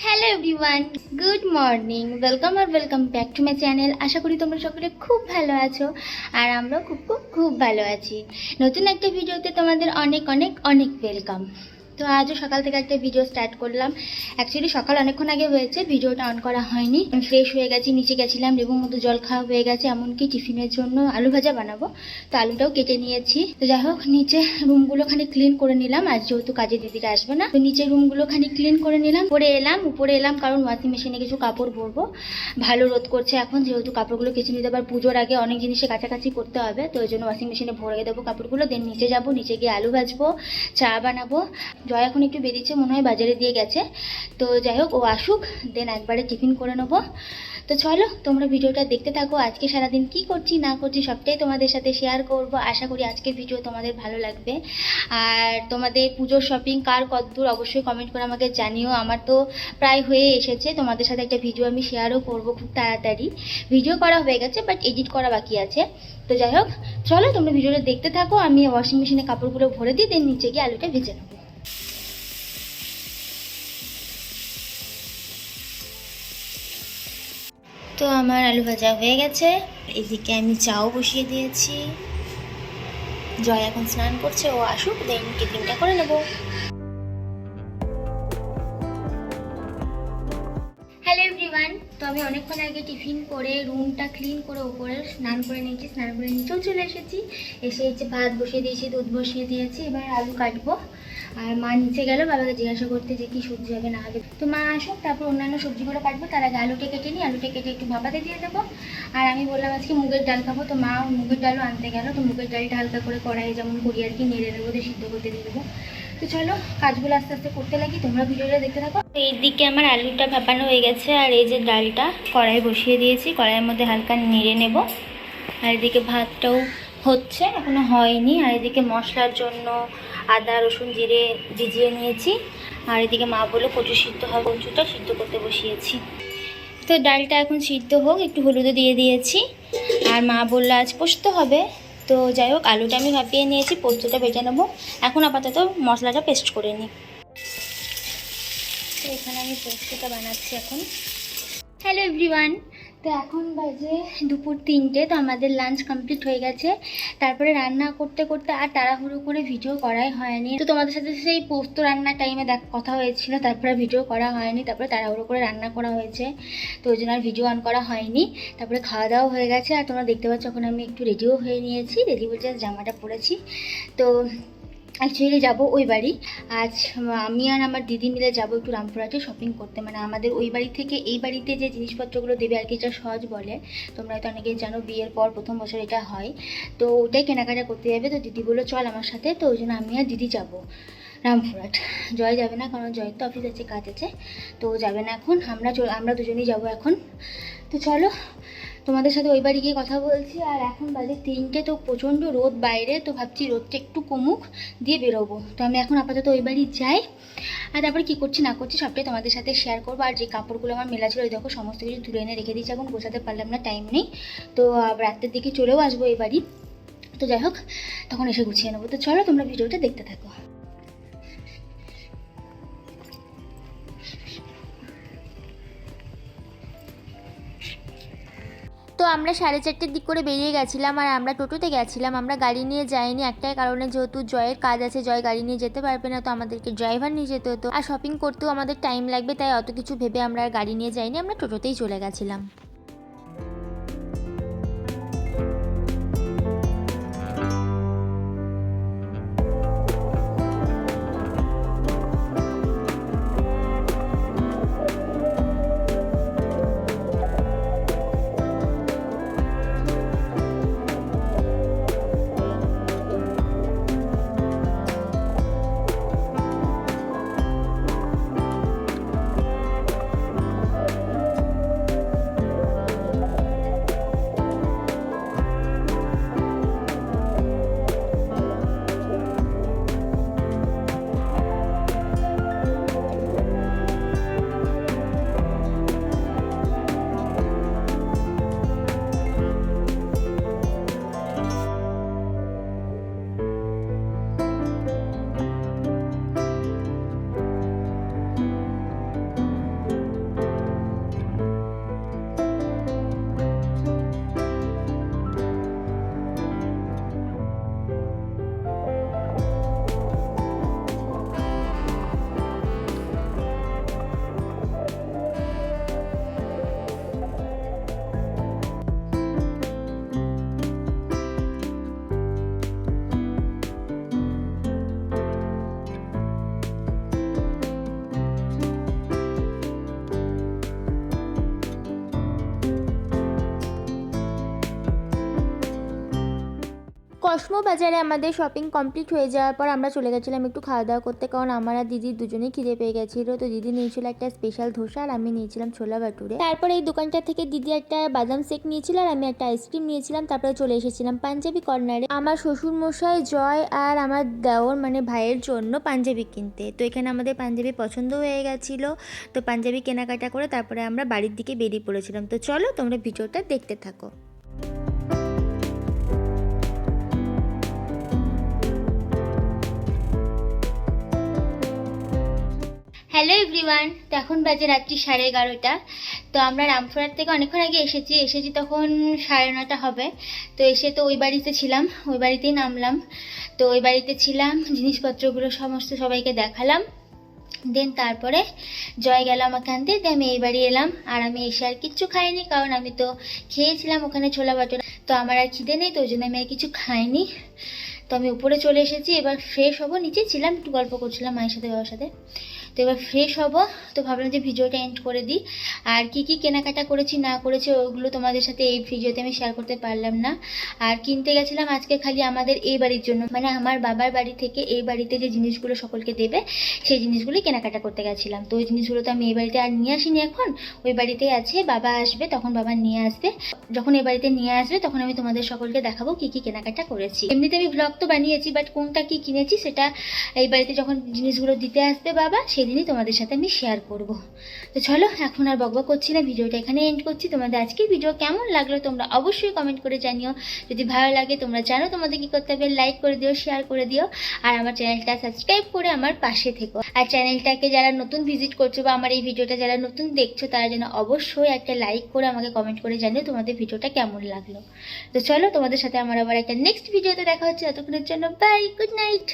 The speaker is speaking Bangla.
Hello everyone good morning welcome R welcome back to my channel আশা করি তোমরা সকলে খুব ভালো আছো আর আমরাও খুব খুব খুব ভালো আছি। নতুন একটা ভিডিওতে তোমাদের অনেক অনেক অনেক ওয়েলকাম তো আজও সকাল থেকে একটা ভিডিও স্টার্ট করলাম। অ্যাকচুয়ালি সকাল অনেকক্ষণ আগে হয়েছে ভিডিওটা অন করা হয়নি। ফ্রেশ হয়ে গেছি, নিচে গেছিলাম, লেবুর মতো জল খাওয়া হয়ে গেছে, এমনকি টিফিনের জন্য আলু ভাজা বানাবো। তো আলুটাও কেটে নিয়েছি। তো যাই হোক, নিচে রুমগুলো খানি ক্লিন করে নিলাম। আজ যেহেতু কাজে দিদিরা আসবে না, তো নিচে রুমগুলো খানি ক্লিন করে নিলাম। পরে এলাম, উপরে এলাম, কারণ ওয়াশিং মেশিনে কিছু কাপড় ভরবো। ভালো রোদ করছে এখন, যেহেতু কাপড়গুলো কেচে নিতে আবার পুজোর আগে অনেক জিনিসে কাছাকাছি করতে হবে, তো ওই জন্য ওয়াশিং মেশিনে ভরে দেবো কাপড়গুলো। দেন নিচে যাব, নিচে গিয়ে আলু ভাজবো, চা বানাবো। জয় এখন একটু বেরিয়েছে, মনে হয় বাজারে দিয়ে গেছে। তো যাই হোক, ও আসুক দেন একবারে টিফিন করে নেব। তো চলো, তোমরা ভিডিওটা দেখতে থাকো, আজকে সারাদিন কি করছি, না করছি, সবটাই তোমাদের সাথে শেয়ার করব। আশা করি আজকের ভিডিও তোমাদের ভালো লাগবে। আর তোমাদের পুজোর শপিং কার কতদূর, অবশ্যই কমেন্ট করে আমাকে জানিও। আমার তো প্রায় হয়ে এসেছে, তোমাদের সাথে একটা ভিডিও আমি শেয়ারও করব খুব তাড়াতাড়ি। ভিডিও করা হয়ে গেছে বাট এডিট করা বাকি আছে। তো যাই হোক, চলো তোমরা ভিডিওটা দেখতে থাকো, আমি ওয়াশিং মেশিনে কাপড়গুলো ভরে দিই দেন নিচে গিয়ে আলুটা ভেজে নেব। তো আমার আলু ভাজা হয়ে গেছে। এদিকে আমি চাও বসিয়ে দিয়েছি। জয় এখন স্নান করছে, ও আসুক, দেন টিফিনটা করে নেব। হ্যালো তো আমি অনেকক্ষণ আগে টিফিন করে রুমটা ক্লিন করে উপরে স্নান করে নিয়েছি, স্নান করে নিচেও চলে এসেছি। এসে হচ্ছে ভাত বসিয়ে দিয়েছি, দুধ বসিয়ে দিয়েছি, এবার আলু কাটবো। আর মা নিচে গেল, বাবাকে জিজ্ঞাসা করতে যে কি সবজি হবে না হবে। তো মা আসুক, তারপর অন্যান্য সবজিগুলো কাটবো, তার আগে আলুটা কেটে নিই, আলুটা কেটে একটু ভাপাতে দিয়ে দেবো। আর আমি বললাম, আজকে মুগের ডাল খাব। তো মা মুগের ডালও আনতে গেল, তো মুগের ডালটা হালকা করে কড়াই যেমন করি আর কি, নেড়ে দেবো দিয়ে সিদ্ধ করতে দিয়ে দেবো। তো চলো, কাজগুলো আস্তে আস্তে করতে লাগি, তোমরা ভিডিওটা দেখতে থাকো। তো এইদিকে আমার আলুটা ভাপানো হয়ে গেছে, আর এই যে ডালটা কড়াই বসিয়ে দিয়েছি, কড়াইয়ের মধ্যে হালকা নেড়ে নেব। আর এদিকে ভাতটাও হচ্ছে, এখনও হয়নি। আর এদিকে মশলার জন্য আদা, রসুন, জিরে ভিজিয়ে নিয়েছি। আর এদিকে মা বলে কচু সিদ্ধ হয় কচুটা সিদ্ধ করতে বসিয়েছি। তো ডালটা এখন সিদ্ধ হোক, একটু হলুদও দিয়ে দিয়েছি। আর মা বলল আজ পোস্ত হবে। তো যাই হোক, আলুটা আমি ভাপিয়ে নিয়েছি, পোস্তটা বেটে নেব। এখন আপাতত মশলাটা পেস্ট করে নিই। তো এখানে আমি পোস্তটা বানাচ্ছি এখন। হ্যালো এভরিওয়ান তো এখন বাজে দুপুর তিনটে, তো আমাদের লাঞ্চ কমপ্লিট হয়ে গেছে। তারপরে রান্না করতে করতে আর তাড়াহুড়ো করে ভিডিও করাই হয়নি। তো তোমাদের সাথে সেই পোস্ত রান্নার টাইমে দেখ, কথা হয়েছিল, তারপরে ভিডিও করা হয়নি, তারপরে তাড়াহুড়ো করে রান্না করা হয়েছে। তো ওই জন্য আর ভিডিও অন করা হয়নি। তারপরে খাওয়া দাওয়া হয়ে গেছে, আর তোমরা দেখতে পাচ্ছ, এখন আমি একটু রেডিও হয়ে নিয়েছি। রেডি বলতে জামাটা পরেছি। তো অ্যাকচুয়ালি যাব ওই বাড়ি। আজ আমি আর আমার দিদি মিলে যাব একটু রামপুরহাটে শপিং করতে। মানে আমাদের ওই বাড়ি থেকে এই বাড়িতে যে জিনিসপত্রগুলো দেবে আর কি যেটা সহজ বলে, তোমরা হয়তো অনেকেই জানো বিয়ের পর প্রথম বছর এটা হয়। তো ওটাই কেনাকাটা করতে যাবে। তো দিদি বলল, চল আমার সাথে। তো ওই জন্য আমি আর দিদি যাব রামপুরহাট। জয় যাবে না, কারণ জয়ের তো অফিস আছে, কাজ আছে। তো যাবে না এখন। আমরা আমরা দুজনেই যাব এখন। তো চলো তোমাদের সাথে ওই বাড়ি গিয়ে কথা বলছি, আর এখন বাজে তিনটে, তো প্রচণ্ড রোদ বাইরে, তো ভাবছি রোদটা একটু কমুক, দিয়ে বেরোবো। তো আমি এখন আপাতত ওই বাড়ি যাই, আর তারপরে কী করছি না করছি সবটাই তোমাদের সাথে শেয়ার করব, আর যে কাপড়গুলো আমার মেলা ছিল, ওই দেখো সমস্ত কিছু তুলে এনে রেখে দিয়েছি, এখন গোছাতে পারলাম না টাইম নেই। তো রাতের দিকে চলেও আসব এই বাড়ি। তো যাই হোক, তখন এসে গুছিয়ে নেব। তো চলো তোমরা ভিডিওটা দেখতে থাকো। তো আমরা সাড়ে চারটের দিক করে বেরিয়ে গেছিলাম আর আমরা টোটোতে গেছিলাম। আমরা গাড়ি নিয়ে যাইনি, একটাই কারণে যেহেতু জয়ের কাজ আছে, জয় গাড়ি নিয়ে যেতে পারবে না, তো আমাদেরকে ড্রাইভার নিয়ে যেতে হতো। আর শপিং করতেও আমাদের টাইম লাগবে, তাই অত কিছু ভেবে আমরা আর গাড়ি নিয়ে যাইনি, আমরা টোটোতেই চলে গেছিলাম। কসমো বাজারে আমাদের শপিং কমপ্লিট হয়ে যাওয়ার পর আমরা চলে গেছিলাম একটু খাওয়া দাওয়া করতে, কারণ আমার আর দিদির দুজনেই খিদে পেয়ে গেছিল। তো দিদি নিয়েছিল একটা স্পেশাল ধোসা আর আমি নিয়েছিলাম ছোলা বাটুরে তারপরে এই দোকানটা থেকে দিদি একটা বাদাম শেক নিয়েছিল আর আমি একটা আইসক্রিম নিয়েছিলাম। তারপরে চলে এসেছিলাম পাঞ্জাবি কর্নারে আমার শ্বশুর মশাই জয় আর আমার দেওর মানে ভাইয়ের জন্য পাঞ্জাবি কিনতে। তো এখানে আমাদের পাঞ্জাবি পছন্দ হয়ে গেছিল। তো পাঞ্জাবি কেনাকাটা করে তারপরে আমরা বাড়ির দিকে বেরিয়ে পড়েছিলাম। তো চলো তোমরা ভিডিওটা দেখতে থাকো। হ্যালো এভরিওয়ান তো এখন বাজে রাত্রি সাড়ে এগারোটা। তো আমরা রামপুরহাট থেকে অনেকক্ষণ আগে এসেছি এসেছি তখন সাড়ে নটা হবে। তো এসে তো ওই বাড়িতে ছিলাম, ওই বাড়িতেই নামলাম। তো ওই বাড়িতে ছিলাম, জিনিসপত্রগুলো সমস্ত সবাইকে দেখালাম। দেন তারপরে জয় গেল আমাকে আনতে দিয়ে আমি এই বাড়ি এলাম। আর আমি এসে আর কিচ্ছু খাইনি, কারণ আমি তো খেয়েছিলাম ওখানে ছোলা বাটোরা। তো আমার আর খিদে নেই, তো ওই জন্য আমি আর কিছু খাইনি। তো আমি উপরে চলে এসেছি, এবার ফ্রেশ হব, নিচে ছিলাম, একটু গল্প করছিলাম মায়ের সাথে, বাবার সাথে। তো এবার ফ্রেশ হব। তো ভাবলাম যে ভিডিওটা এন্ড করে দিই। আর কি কি কেনাকাটা করেছি, না করেছি, ওগুলো তোমাদের সাথে এই ভিডিওতে আমি শেয়ার করতে পারলাম না। আর কিনতে গেছিলাম আজকে খালি আমাদের এই বাড়ির জন্য। মানে আমার বাবার বাড়ি থেকে এই বাড়িতে যে জিনিসগুলো সকলকে দেবে, সেই জিনিসগুলোই কেনাকাটা করতে গেছিলাম। তো ওই জিনিসগুলো তো আমি এই বাড়িতে আর নিয়ে আসিনি এখন। ওই বাড়িতেই আছে, বাবা আসবে, তখন বাবা নিয়ে আসবে। যখন এই বাড়িতে নিয়ে আসবে, তখন আমি তোমাদের সকলকে দেখাবো কি কি কেনাকাটা করেছি। এমনিতে আমি ব্লগ তো বানিয়েছি বাট কোনটা কি কিনেছি, সেটা এই বাড়িতে যখন জিনিসগুলো দিতে আসবে বাবা সেদিনই তোমাদের সাথে আমি শেয়ার করব। তো চলো, এখন আর বকবক করছি না, ভিডিওটা এখানে এন্ড করছি। তোমাদের আজকের ভিডিও কেমন লাগল তোমরা অবশ্যই কমেন্ট করে জানিও। যদি ভালো লাগে, তোমরা জানো তোমাদের কি করতে হবে লাইক করে দিও শেয়ার করে দিও। আর আমার চ্যানেলটা সাবস্ক্রাইব করে আমার পাশে থেকো। আর চ্যানেলটাকে যারা নতুন ভিজিট করছ বা আমার এই ভিডিওটা যারা নতুন দেখছ, তারা যেন অবশ্যই একটা লাইক করে আমাকে কমেন্ট করে জানিও তোমাদের ভিডিওটা কেমন লাগল। তো চলো, তোমাদের সাথে আমার আবার একটা নেক্সট ভিডিওতে দেখা হচ্ছে। ততক্ষণের জন্য বাই গুড নাইট